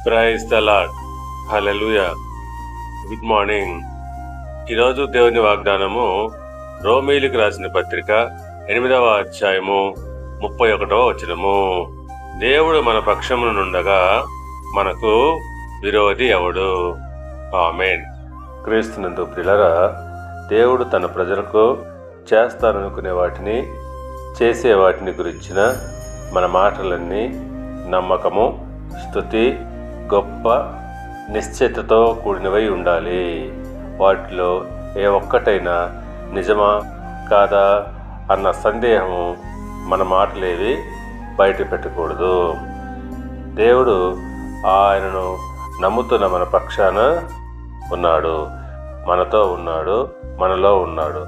Praise the Lord hallelujah good morning ఈరోజు దేవుని వాగ్దానము రోమీలికి రాసిన పత్రిక ఎనిమిదవ అధ్యాయము ముప్పై ఒకటవ వచనము. దేవుడు మన పక్షమునుండగా మనకు విరోధి ఎవడు? ఆమెన్. క్రీస్తునందు పిల్లరా దేవుడు తన ప్రజలకు చేస్తారనుకునే వాటిని చేసే వాటిని గురించిన మన మాటలన్నీ నమ్మకము స్థుతి గొప్ప నిశ్చితతో కూడినవై ఉండాలి. వాటిలో ఏ ఒక్కటైనా నిజమా కాదా అన్న సందేహము మన మాటలేవి బయట పెట్టకూడదు దేవుడు ఆయనను నమ్ముతున్న మన పక్షాన ఉన్నాడు. మనతో ఉన్నాడు మనలో ఉన్నాడు.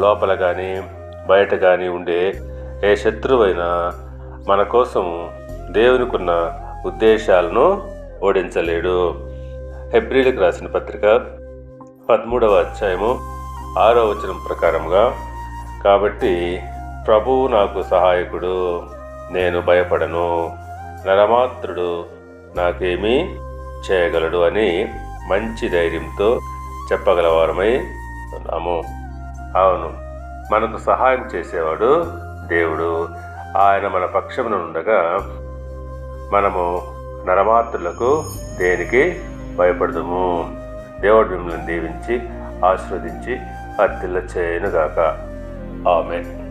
లోపల కానీ బయట కానీ ఉండే ఏ శత్రువైనా మన కోసం దేవునికున్న ఉద్దేశాలను ఓడించలేడు. హెబ్రిలకు రాసిన పత్రిక పదమూడవ అధ్యాయము ఆరో వచనం ప్రకారంగా కాబట్టి ప్రభువు నాకు సహాయకుడు నేను భయపడను. నరమాత్రుడు నాకేమీ చేయగలడు అని మంచి ధైర్యంతో చెప్పగలవారమై ఉన్నాము. అవును మనకు సహాయం చేసేవాడు దేవుడు. ఆయన మన పక్షమున ఉండగా మనము నరమాతులకు దేనికి భయపడదుము. దేవుడు మిమ్మల్ని దీవించి ఆశీర్వదించి అత్తిల్ల చేయనుగాక. ఆమె